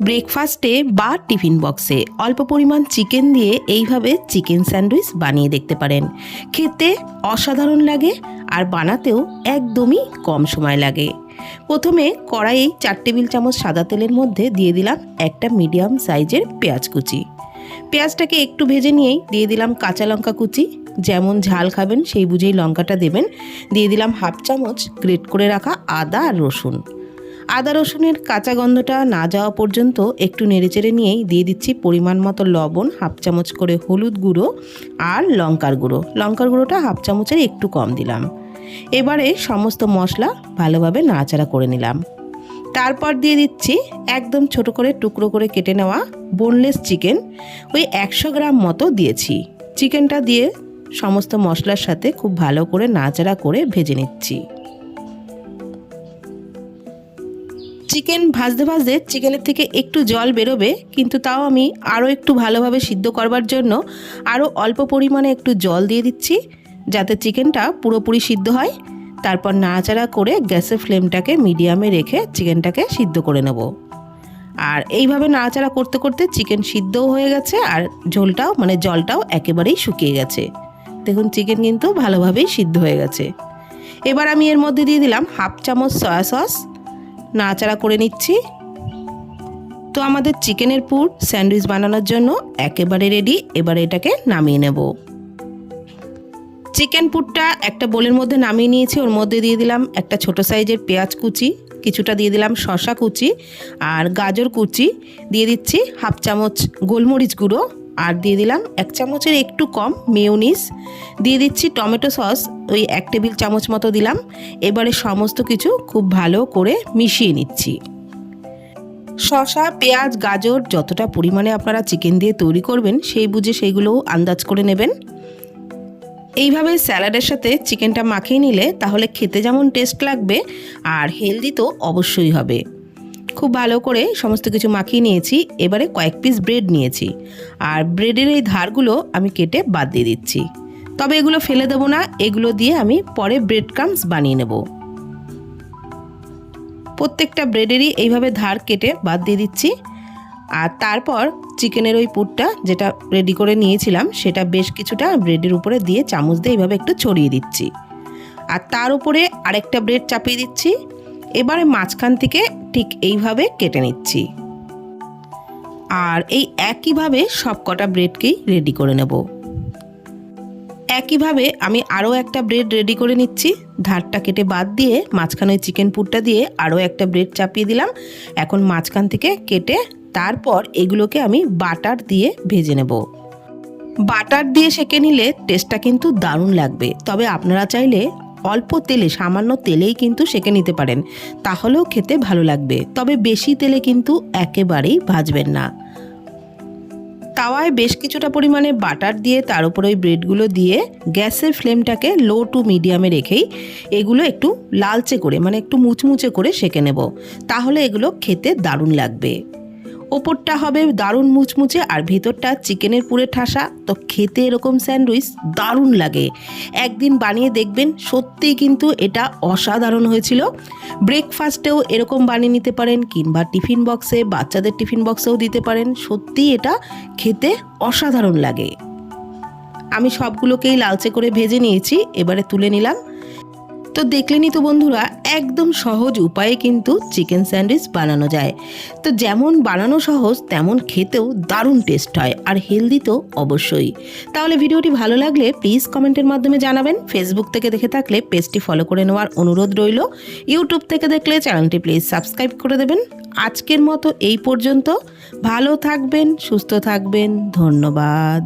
ব্রেকফাস্টে বা টিফিন বক্সে অল্প পরিমাণ চিকেন দিয়ে এইভাবে চিকেন স্যান্ডউইচ বানিয়ে দেখতে পারেন। খেতে অসাধারণ লাগে আর বানাতেও একদমই কম সময় লাগে। প্রথমে কড়াইয়ে চার টেবিল চামচ সাদা তেলের মধ্যে দিয়ে দিলাম একটা মিডিয়াম সাইজের পেঁয়াজ কুচি। পেঁয়াজটাকে একটু ভেজে নিয়েই দিয়ে দিলাম কাঁচা লঙ্কা কুচি। যেমন ঝাল খাবেন সেই বুঝেই লঙ্কাটা দেবেন। দিয়ে দিলাম হাফ চামচ গ্রেট করে রাখা আদা আর রসুন। আদা রসুনের কাঁচা গন্ধটা না যাওয়া পর্যন্ত একটু নেড়েচেড়ে নিয়েই দিয়ে দিচ্ছি পরিমাণ মতো লবণ, হাফ চামচ করে হলুদ গুঁড়ো আর লঙ্কার গুঁড়ো। লঙ্কার গুঁড়োটা হাফ চামচের একটু কম দিলাম। এবারে সমস্ত মশলা ভালোভাবে নাড়াচাড়া করে নিলাম। তারপর দিয়ে দিচ্ছি একদম ছোট করে টুকরো করে কেটে নেওয়া বোনলেস চিকেন ওই একশো গ্রাম মতো দিয়েছি। চিকেনটা দিয়ে সমস্ত মশলার সাথে খুব ভালো করে নাড়াচাড়া করে ভেজে নিচ্ছি। চিকেন ভাজতে ভাজতে চিকেনের থেকে একটু জল বেরোবে, কিন্তু তাও আমি আরও একটু ভালোভাবে সিদ্ধ করবার জন্য আরও অল্প পরিমাণে একটু জল দিয়ে দিচ্ছি, যাতে চিকেনটা পুরোপুরি সিদ্ধ হয়। তারপর নাড়াচাড়া করে গ্যাসের ফ্লেমটাকে মিডিয়ামে রেখে চিকেনটাকে সিদ্ধ করে নেব। আর এইভাবে নাড়াচাড়া করতে করতে চিকেন সিদ্ধও হয়ে গেছে আর ঝোলটাও মানে জলটাও একেবারেই শুকিয়ে গেছে। দেখুন চিকেন কিন্তু ভালোভাবেই সিদ্ধ হয়ে গেছে। এবার আমি এর মধ্যে দিয়ে দিলাম হাফ চামচ সয়া সস নাড়াচাড়া করে নিচ্ছি। তো আমাদের চিকেনের পুর স্যান্ডউইচ বানানোর জন্য একেবারে রেডি এবার এটাকে নামিয়ে নেব। চিকেন পুরটা একটা বোলের মধ্যে নামিয়ে নিয়েছি, ওর মধ্যে দিয়ে দিলাম একটা ছোট সাইজের পেঁয়াজ কুচি, কিছুটা দিয়ে দিলাম শশা কুচি আর গাজর কুচি, দিয়ে দিচ্ছি হাফ চামচ গোলমরিচ গুঁড়ো আর দিয়ে দিলাম এক চামচের একটু কম মেয়োনিস দিয়ে দিচ্ছি টমেটো সস, ওই এক টেবিল চামচ মতো দিলাম। এবারে সমস্ত কিছু খুব ভালো করে মিশিয়ে নিচ্ছি। শসা, পেঁয়াজ, গাজর যতটা পরিমাণে আপনারা চিকেন দিয়ে তৈরি করবেন, সেই বুঝে সেইগুলোও আন্দাজ করে নেবেন। এইভাবে স্যালাডের সাথে চিকেনটা মাখিয়ে নিলে তাহলে খেতে যেমন টেস্ট লাগবে, আর হেলদি তো অবশ্যই হবে। খুব ভালো করে সমস্ত কিছু মাখিয়ে নিয়েছি। এবারে কয়েক পিস ব্রেড নিয়েছি। আর ব্রেডের এই ধারগুলো আমি কেটে বাদ দিয়ে দিচ্ছি। তবে এগুলো ফেলে দেবো না, এগুলো দিয়ে আমি পরে ব্রেড ক্রামস বানিয়ে নেব। প্রত্যেকটা ব্রেডেরই এইভাবে ধার কেটে বাদ দিয়ে দিচ্ছি। আর তারপর চিকেনের ওই পুরটা যেটা রেডি করে নিয়েছিলাম, সেটা বেশ কিছুটা ব্রেডের উপরে দিয়ে চামচ দিয়ে এইভাবে একটু ছড়িয়ে দিচ্ছি। আর তার উপরে আরেকটা ব্রেড চাপিয়ে দিচ্ছি। এবারে মাঝখান থেকে ঠিক এইভাবে কেটে নিচ্ছি। আর এই একইভাবে সব কটা ব্রেডকেই রেডি করে নেব। একইভাবে আমি আরও একটা ব্রেড রেডি করে নিচ্ছি। ধারটা কেটে বাদ দিয়ে মাঝখানে চিকেন পুরটা দিয়ে আরও একটা ব্রেড চাপিয়ে দিলাম। এখন মাঝখান থেকে কেটে তারপর এগুলোকে আমি বাটার দিয়ে ভেজে নেব। বাটার দিয়ে সেঁকে নিলে টেস্টটা কিন্তু দারুণ লাগবে। তবে আপনারা চাইলে অল্প তেলে, সামান্য তেলেই কিন্তু সেঁকে নিতে পারেন। তাহলেও খেতে ভালো লাগবে। তবে বেশি তেলে কিন্তু একেবারেই ভাজবেন না। তাওয়ায় বেশ কিছুটা পরিমাণে বাটার দিয়ে তার উপরে ওই ব্রেডগুলো দিয়ে গ্যাসের ফ্লেমটাকে লো টু মিডিয়ামে রেখেই এগুলো একটু লালচে করে মানে একটু মুচমুচে করে সেঁকে নেব। তাহলে এগুলো খেতে দারুণ লাগবে। ওপরটা হবে দারুণ মুচমুচে আর ভেতরটা চিকেনের পুরে ঠাসা। তো খেতে এরকম স্যান্ডউইচ দারুণ লাগে। একদিন বানিয়ে দেখবেন, সত্যিই কিন্তু এটা অসাধারণ হয়েছিল। ব্রেকফাস্টেও এরকম বানিয়ে নিতে পারেন কিংবা টিফিন বক্সে, বাচ্চাদের টিফিন বক্সেও দিতে পারেন। সত্যিই এটা খেতে অসাধারণ লাগে। আমি সবগুলোকেই লালচে করে ভেজে নিয়েছি, এবারে তুলে নিলাম। তো দেখলেনই তো বন্ধুরা, একদম সহজ উপায়ে কিন্তু চিকেন স্যান্ডউইচ বানানো যায়। তো যেমন বানানো সহজ, তেমন খেতেও দারুণ টেস্ট হয় আর হেলদি তো অবশ্যই। তাহলে ভিডিওটি ভালো লাগলে প্লিজ কমেন্টের মাধ্যমে জানাবেন। ফেসবুক থেকে দেখে থাকলে পেজটি ফলো করে নেওয়ার অনুরোধ রইল। ইউটিউব থেকে দেখলে চ্যানেলটি প্লিজ সাবস্ক্রাইব করে দেবেন। আজকের মতো এই পর্যন্ত। ভালো থাকবেন, সুস্থ থাকবেন। ধন্যবাদ।